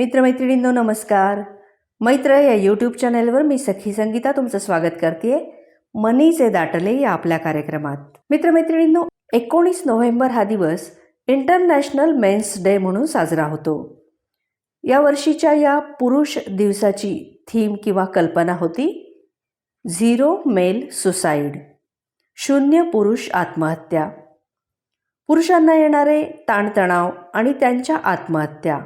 मित्रमैत्रिणींनो नमस्कार. मैत्र या यूट्यूब चॅनेलवर मी सखी संगीता तुमचं स्वागत करते मनीचे दाटले या आपल्या कार्यक्रमात. मित्रमैत्रिणींनो एकोणीस नोव्हेंबर हा दिवस इंटरनॅशनल मेन्स डे म्हणून साजरा होतो. या वर्षीच्या या पुरुष दिवसाची थीम किंवा कल्पना होती झिरो मेल सुसाईड शून्य पुरुष आत्महत्या. पुरुषांना येणारे ताणतणाव आणि त्यांच्या आत्महत्या.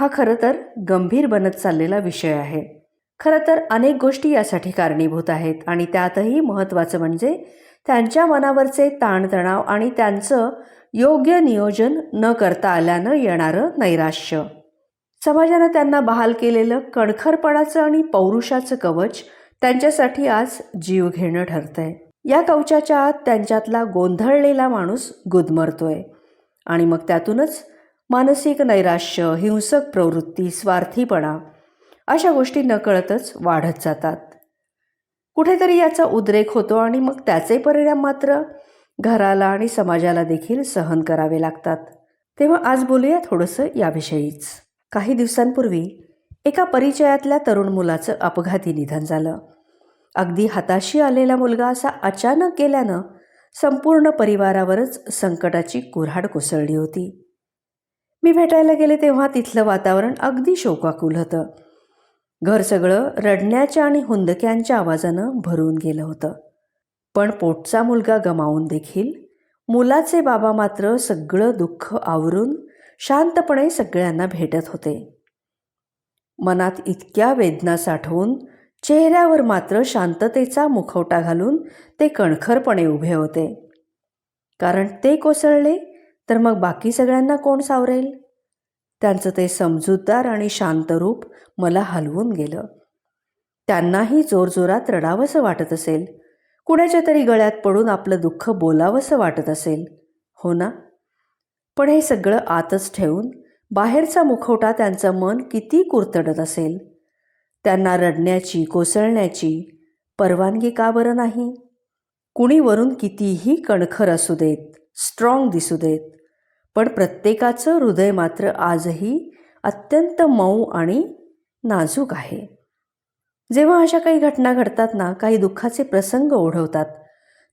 हा खरं तर गंभीर बनत चाललेला विषय आहे. खरं तर अनेक गोष्टी यासाठी कारणीभूत आहेत आणि त्यातही महत्त्वाचं म्हणजे त्यांच्या मनावरचे ताणतणाव आणि त्यांचं योग्य नियोजन न करता आल्यानं येणारं नैराश्य. समाजानं त्यांना बहाल केलेलं कणखरपणाचं आणि पौरुषाचं कवच त्यांच्यासाठी आज जीव घेणं ठरतंय. या कवचाच्या आत त्यांच्यातला गोंधळलेला माणूस गुदमरतोय. आणि मग त्यातूनच मानसिक नैराश्य हिंसक प्रवृत्ती स्वार्थीपणा अशा गोष्टी नकळतच वाढत जातात. कुठेतरी याचा उद्रेक होतो आणि मग त्याचे परिणाम मात्र घराला आणि समाजाला देखील सहन करावे लागतात. तेव्हा आज बोलूया थोडंसं याविषयीच. काही दिवसांपूर्वी एका परिचयातल्या तरुण मुलाचं अपघाती निधन झालं. अगदी हाताशी आलेला मुलगा असा अचानक गेल्यानं संपूर्ण परिवारावरच संकटाची कुऱ्हाड कोसळली होती. मी भेटायला गेले तेव्हा तिथलं वातावरण अगदी शोकाकुल होतं. घर सगळं रडण्याच्या आणि हुंदक्यांच्या आवाजानं भरून गेलं होतं. पण पोटचा मुलगा गमावून देखील मुलाचे बाबा मात्र सगळं दुःख आवरून शांतपणे सगळ्यांना भेटत होते. मनात इतक्या वेदना साठवून चेहऱ्यावर मात्र शांततेचा मुखवटा घालून ते कणखरपणे उभे होते. कारण ते कोसळले तर मग बाकी सगळ्यांना कोण सावरेल? त्यांचं ते समजूतदार आणि शांत रूप मला हलवून गेलं. त्यांनाही जोरजोरात रडावंसं वाटत असेल. कुणाच्या तरी गळ्यात पडून आपलं दुःख बोलावंसं वाटत असेल. हो ना? पण हे सगळं आतच ठेवून बाहेरचा मुखवटा त्यांचं मन किती कुरतडत असेल? त्यांना रडण्याची कोसळण्याची परवानगी का बरं नाही? कुणी वरून कितीही कणखर असू देत स्ट्रॉंग दिसू देत पण प्रत्येकाचं हृदय मात्र आजही अत्यंत मऊ आणि नाजूक आहे. जेव्हा अशा काही घटना घडतात ना काही दुःखाचे प्रसंग ओढवतात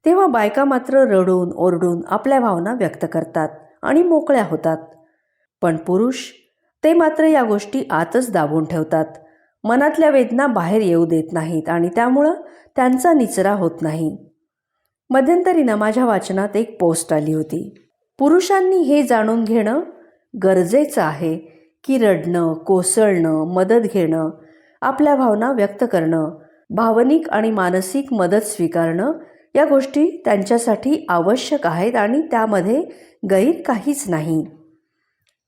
तेव्हा बायका मात्र रडून ओरडून आपल्या भावना व्यक्त करतात आणि मोकळ्या होतात. पण पुरुष ते मात्र या गोष्टी आतच दाबून ठेवतात. मनातल्या वेदना बाहेर येऊ देत नाहीत आणि त्यामुळं त्यांचा निचरा होत नाही. मध्यंतरीनं माझ्या वाचनात एक पोस्ट आली होती. पुरुषांनी हे जाणून घेणं गरजेचं आहे की रडणं कोसळणं मदत घेणं आपल्या भावना व्यक्त करणं भावनिक आणि मानसिक मदत स्वीकारणं या गोष्टी त्यांच्यासाठी आवश्यक आहेत आणि त्यामध्ये गैर काहीच नाही.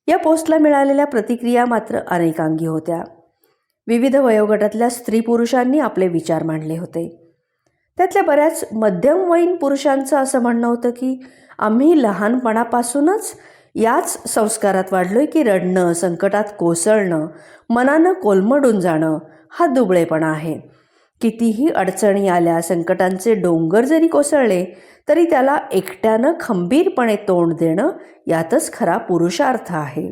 या पोस्टला मिळालेल्या प्रतिक्रिया मात्र अनेकांगी होत्या. विविध वयोगटातल्या स्त्री पुरुषांनी आपले विचार मांडले होते. त्यातल्या बऱ्याच मध्यमवयीन पुरुषांचं असं म्हणणं होतं की आम्ही लहानपणापासूनच याच संस्कारात वाढलो आहे की रडणं संकटात कोसळणं मनानं कोलमडून जाणं हा दुबळेपणा आहे. कितीही अडचणी आल्या संकटांचे डोंगर जरी कोसळले तरी त्याला एकट्यानं खंबीरपणे तोंड देणं यातच खरा पुरुषार्थ आहे.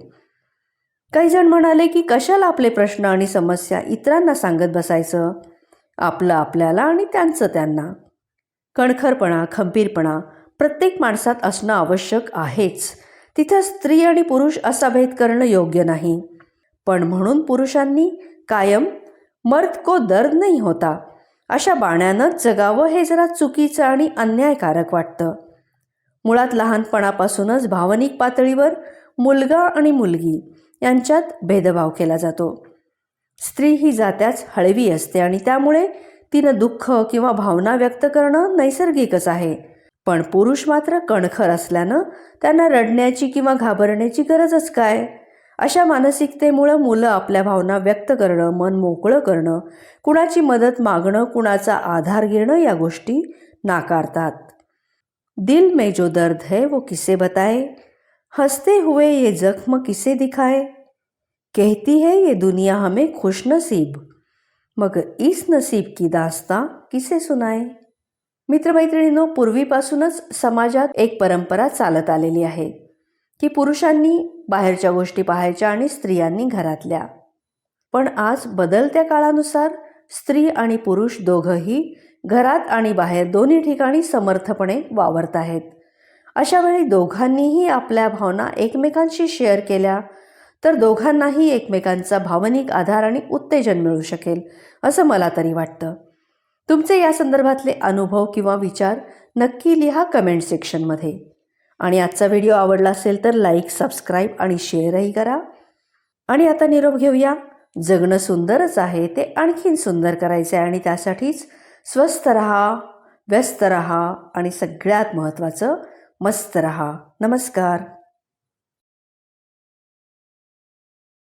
काही जण म्हणाले की कशाला आपले प्रश्न आणि समस्या इतरांना सांगत बसायचं? आपलं आपल्याला आणि त्यांचं त्यांना. कणखरपणा खंबीरपणा प्रत्येक माणसात असणं आवश्यक आहेच. तिथं स्त्री आणि पुरुष असा भेद करणं योग्य नाही. पण म्हणून पुरुषांनी कायम मर्द को दर्द नाही होता. अशा बाण्यानंच जगावं हे जरा चुकीचं आणि अन्यायकारक वाटतं. मुळात लहानपणापासूनच भावनिक पातळीवर मुलगा आणि मुलगी यांच्यात भेदभाव केला जातो. स्त्री ही जात्याच हळवी असते आणि त्यामुळे तिनं दुःख किंवा भावना व्यक्त करणं नैसर्गिकच आहे. पण पुरुष मात्र कणखर असल्यानं त्यांना रडण्याची किंवा घाबरण्याची गरजच काय? अशा मानसिकतेमुळं मुलं आपल्या भावना व्यक्त करणं मन मोकळं करणं कुणाची मदत मागणं कुणाचा आधार घेणं या गोष्टी नाकारतात. दिल में जो दर्द है वो किसे बताए? हंसते हुए ये जख्म किसे दिखाए? कहती है ये दुनिया हमें खुश नसीब मगर इस नसीब की दास्तां किसे सुनाए? मित्रमैत्रिणींनो पूर्वीपासूनच समाजात एक परंपरा चालत आलेली आहे की पुरुषांनी बाहेरच्या गोष्टी पाहायच्या आणि स्त्रियांनी घरातल्या. पण आज बदलत्या काळानुसार स्त्री आणि पुरुष दोघंही घरात आणि बाहेर दोन्ही ठिकाणी समर्थपणे वावरत आहेत. अशावेळी दोघांनीही आपल्या भावना एकमेकांशी शेअर केल्या तर दोघांनाही एकमेकांचा भावनिक आधार आणि उत्तेजन मिळू शकेल असं मला तरी वाटतं. तुमचे या संदर्भातले अनुभव किंवा विचार नक्की लिहा कमेंट सेक्शनमध्ये आणि आजचा व्हिडिओ आवडला असेल तर लाईक सबस्क्राईब आणि शेअरही करा. आणि आता निरोप घेऊया. जगणं सुंदरच आहे ते आणखीन सुंदर करायचं आहे आणि त्यासाठीच स्वस्थ रहा व्यस्त रहा आणि सगळ्यात महत्त्वाचं मस्त रहा. नमस्कार.